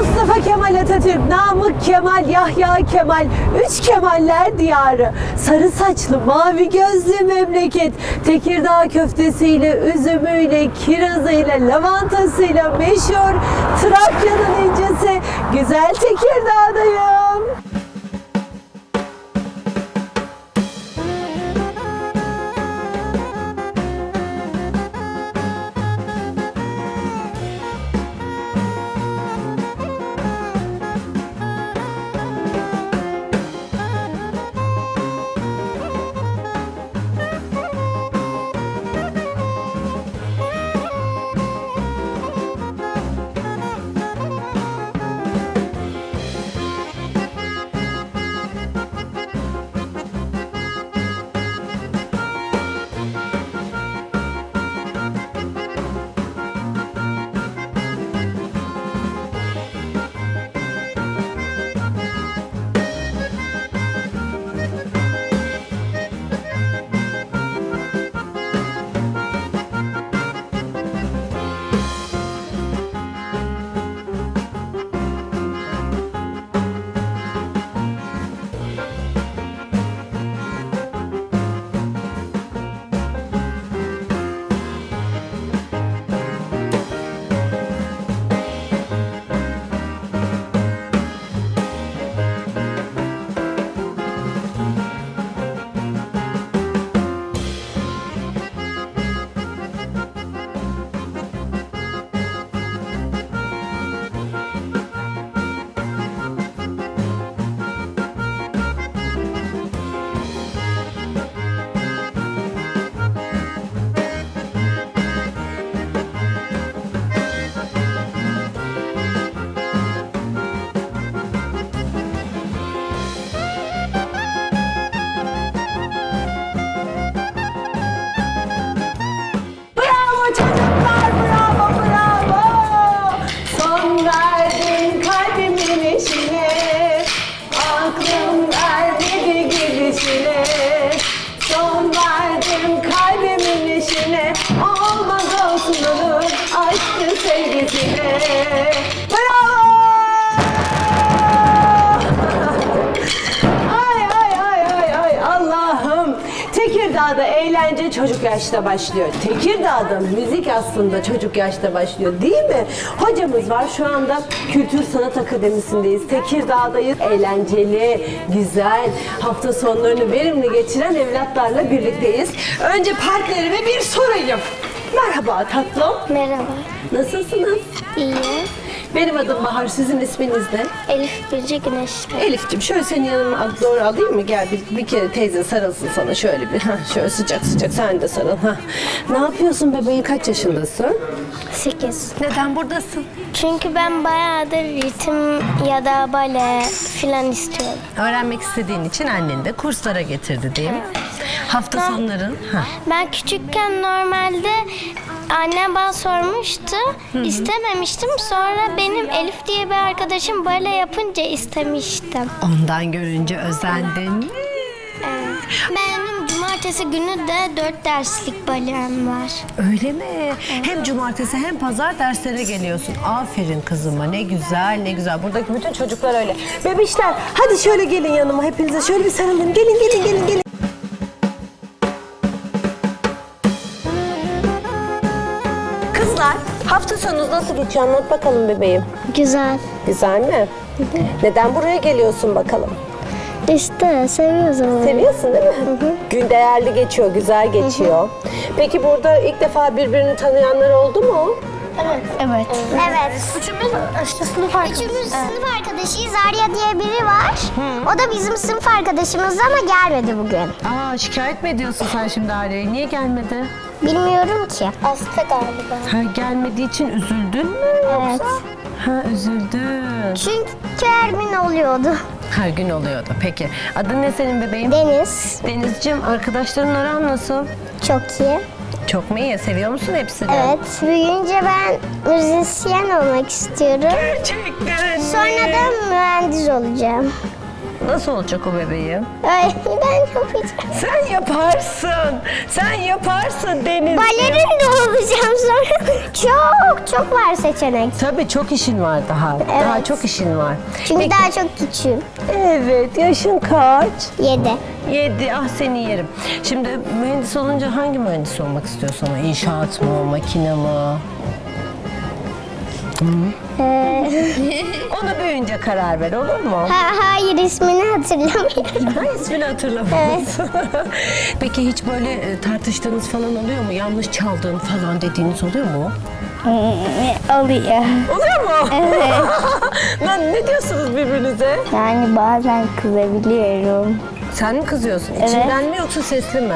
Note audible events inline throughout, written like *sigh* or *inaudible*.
Mustafa Kemal Atatürk, Namık Kemal, Yahya Kemal, üç Kemaller diyarı. Sarı saçlı, mavi gözlü memleket. Tekirdağ köftesiyle, üzümüyle, kirazıyla, lavantasıyla meşhur. Trakya'nın incisi, güzel Tekirdağ'dayım. Tekirdağ'da eğlence çocuk yaşta başlıyor. Tekirdağ'da müzik aslında çocuk yaşta başlıyor değil mi? Hocamız var şu anda Kültür Sanat Akademisi'ndeyiz. Tekirdağ'dayız. Eğlenceli, güzel, hafta sonlarını verimli geçiren evlatlarla birlikteyiz. Önce partnerime bir sorayım. Merhaba tatlım. Merhaba. Nasılsınız? İyi. Benim adım Bahar, sizin isminiz ne? Elif Birce Güneşli. Elif'ciğim şöyle senin yanıma al- doğru alayım mı? Gel bir, bir kere teyze sarılsın sana şöyle bir. Hah, şöyle sıcak sıcak sen de sarıl. Hah. Ne yapıyorsun bebeğin kaç yaşındasın? 8. Neden buradasın? Çünkü ben bayağıdır ritim ya da bale filan istiyorum. Öğrenmek istediğin için annen de kurslara getirdi değil mi? Hafta sonların. Hah. Ben küçükken normalde annem bana sormuştu. istememiştim. Sonra benim Elif diye bir arkadaşım bale yapınca istemiştim. Ondan görünce özendin mi? Benim cumartesi günü de 4 derslik balem var. Öyle mi? Hem cumartesi hem pazar derslere geliyorsun. Aferin kızıma ne güzel ne güzel. Buradaki bütün çocuklar öyle. Bebişler hadi şöyle gelin yanıma hepinize şöyle bir sarılın. Gelin gelin gelin gelin. Sonunuz nasıl geçiyor anlat bakalım bebeğim. Güzel. Güzel mi? Neden buraya geliyorsun bakalım? İşte seviyoruz ama. Seviyorsun değil mi? Gün değerli geçiyor, güzel geçiyor. Peki burada ilk defa birbirini tanıyanlar oldu mu? Evet. Evet. Üçümüz işte sınıf arkadaşı. Üçümüz sınıf arkadaşıyız. Arya diye biri var. O da bizim sınıf arkadaşımız ama gelmedi bugün. Aa şikayet mi ediyorsun sen şimdi Arya'yı? Niye gelmedi? Bilmiyorum ki. Hasta galiba. Ha gelmediği için üzüldün mü? Evet. Ha üzüldün. Çünkü her gün oluyordu. Her gün oluyordu. Peki. Adın ne senin bebeğim? Deniz. Denizciğim arkadaşların aran nasıl? Çok iyi. Çok mu iyi? Seviyor musun hepsini? Evet. Büyüyünce ben müzisyen olmak istiyorum. Gerçekten Sonra da mühendis olacağım. Nasıl olacak o bebeğim? Ay, ben yapacağım. Sen yaparsın. Sen yaparsın Deniz. Balerin de olacağım sonra. Çok çok var seçenek. Tabii çok işin var daha. Daha Evet. çok işin var. Çünkü daha çok küçüğüm. Evet, yaşın kaç? Yedi. Yedi. Ah seni yerim. Şimdi mühendis olunca hangi mühendis olmak istiyorsun? İnşaat mı, makine mi? *laughs* Onu büyüyünce karar ver olur mu? Ha, hayır ismini hatırlamıyorum. Ha, ismini hatırlamıyorsun. *laughs* Peki hiç böyle e, tartıştığınız falan oluyor mu? Yanlış çaldığın falan dediğiniz oluyor mu? Oluyor. Oluyor mu? Evet. *laughs* Lan ne diyorsunuz birbirinize? Yani bazen kızabiliyorum. Sen mi kızıyorsun? İçinden mi yoksa sesli mi?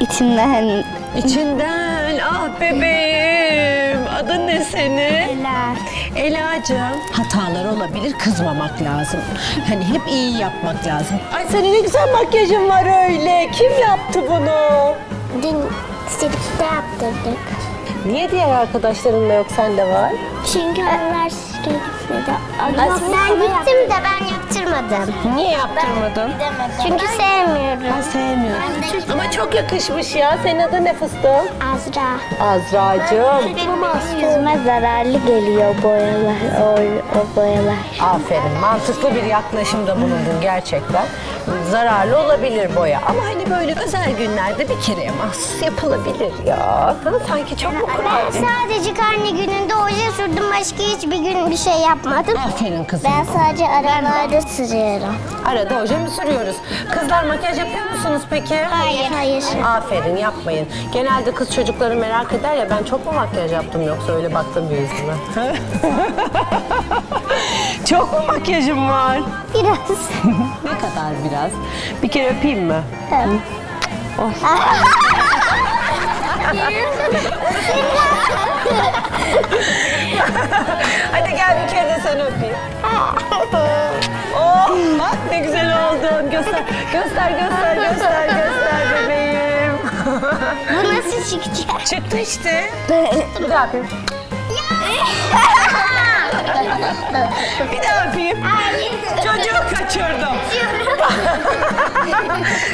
İçimden. İçinden. Ah bebeğim. Adın ne senin? Ela. Ela'cığım. Hatalar olabilir, kızmamak lazım. Hani hep iyi yapmak lazım. Ay senin ne güzel makyajın var öyle. Kim yaptı bunu? Dün sirkte yaptırdık. Niye diğer arkadaşlarınla yok sende var? Çünkü onlar sirke gitmedi. Ben gittim de ben yaptırmadım. Niye yaptırmadın? Çünkü sevmiyorum. Ben sevmiyorum. Çok yakışmış ya. Senin adın ne fıstığım? Azra. Azra'cığım. Yüzüme zararlı geliyor boyalar, o, o boyalar. Aferin. Mantıklı bir yaklaşımda bulundun gerçekten. Zararlı olabilir boya. Ama hani böyle özel günlerde bir kere mahsus yapılabilir ya. Ha, sanki çok mu Ben sadece karne gününde oje sürdüm, başka hiçbir gün bir şey yapmadım. Aferin kızım. Ben sadece aralarda sürüyorum. Arada mi sürüyoruz? Kızlar makyaj yapıyor musunuz peki? Hayır. Hayır. Aferin yapmayın. Genelde kız çocukları merak eder ya ben çok mu makyaj yaptım yoksa öyle baktım bir yüzüme. *laughs* çok mu makyajım var? Biraz. *laughs* Ne kadar biraz? Bir kere öpeyim mi? *laughs* Hadi gel bir kere de seni öpeyim. Oh bak ne güzel oldun. Göster, göster, göster, göster, göster. Bu nasıl çıkacak? Çıktı işte. *laughs* Bir daha öpeyim. *laughs* Bir daha öpeyim. Çocuğu kaçırdım. *laughs*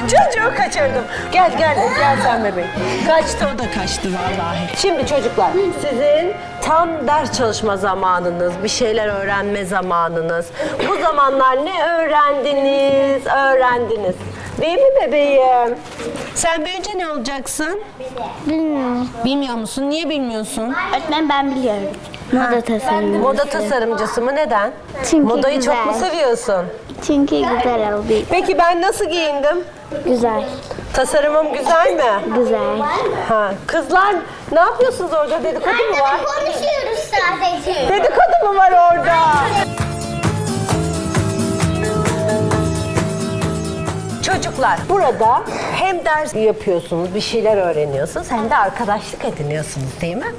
Çocuğu kaçırdım. Gel gel gel sen bebeğim. Kaçtı o da kaçtı vallahi. Şimdi çocuklar sizin tam ders çalışma zamanınız, bir şeyler öğrenme zamanınız. Bu zamanlar ne öğrendiniz? Öğrendiniz. Değil mi bebeğim? Sen büyüyünce ne olacaksın? Bilmiyorum. Bilmiyor musun? Niye bilmiyorsun? Öğretmen ben biliyorum. Moda tasarımı. Moda tasarımcısı mı? Neden? Çünkü Modayı çok mu güzel. seviyorsun? Çünkü güzel oldu. Peki ben nasıl giyindim? Güzel. Tasarımım güzel mi? Güzel. Ha, kızlar ne yapıyorsunuz orada? Dedikodu mu var? konuşuyoruz sadece. Dedikodu mu var orada? Çocuklar. Burada hem ders yapıyorsunuz, bir şeyler öğreniyorsunuz hem de arkadaşlık ediniyorsunuz değil mi?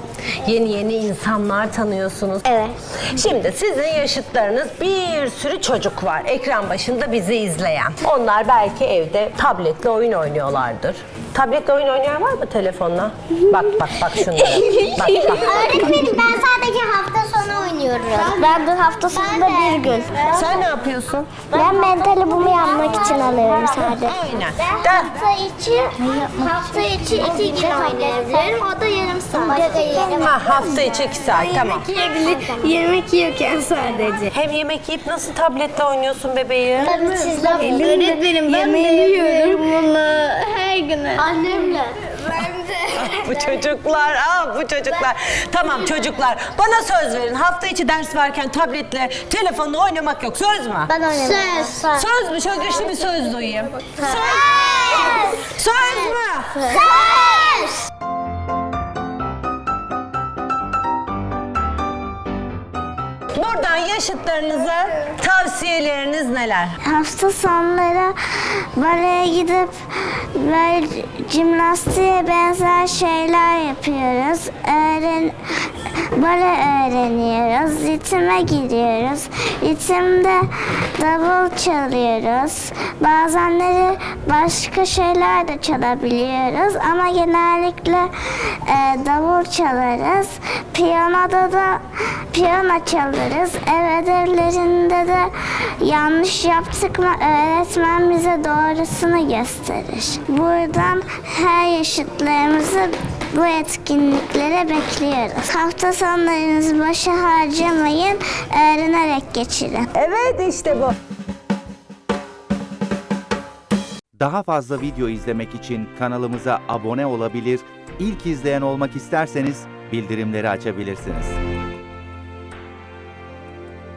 Yeni yeni insanlar tanıyorsunuz. Evet. Şimdi sizin yaşıtlarınız bir sürü çocuk var ekran başında bizi izleyen. Onlar belki evde tabletle oyun oynuyorlardır. Tabletle oyun oynayan var mı telefonla? Bak bak bak şunlara. Bak bak. Öğretmenim ben sadece hafta sonu oynuyorum. Ben de hafta sonunda bir gün. Sen ne yapıyorsun? Ben mentali bumu yapmak için alıyorum sadece. Aynen. Hafta içi, hafta içi iki gün oynayabilirim. O da yarım saat. Ha, hafta içi iki saat tamam. Yemek yiyorken sadece. Hem yemek yiyip nasıl tabletle oynuyorsun bebeğim? Tabii sizle Öğretmenim ben yiyorum bunu her gün. Annemle. *laughs* bu çocuklar, ah bu çocuklar. Tamam çocuklar, bana söz verin. Hafta içi ders varken tabletle, telefonla oynamak yok. Söz mü? Ben oynamam. Söz. Söz mü? Çok güçlü bir söz duyayım. Söz. Söz mü? Söz. Buradan yaşıtlarınıza tavsiyeleriniz neler? Hafta sonları baleye gidip böyle jimnastiğe benzer şeyler yapıyoruz. Öğren Bale öğreniyoruz, ritme giriyoruz. Ritimde davul çalıyoruz. Bazenleri başka şeyler de çalabiliyoruz ama genellikle e, davul çalarız. Piyanoda da piyano çalarız. Ev ödevlerinde de yanlış yaptık mı öğretmen bize doğrusunu gösterir. Buradan her yaşıtlarımızı bu etkinliklere bekliyoruz. Hafta sonlarınızı boşa harcamayın, öğrenerek geçirin. Evet işte bu. Daha fazla video izlemek için kanalımıza abone olabilir, ilk izleyen olmak isterseniz bildirimleri açabilirsiniz.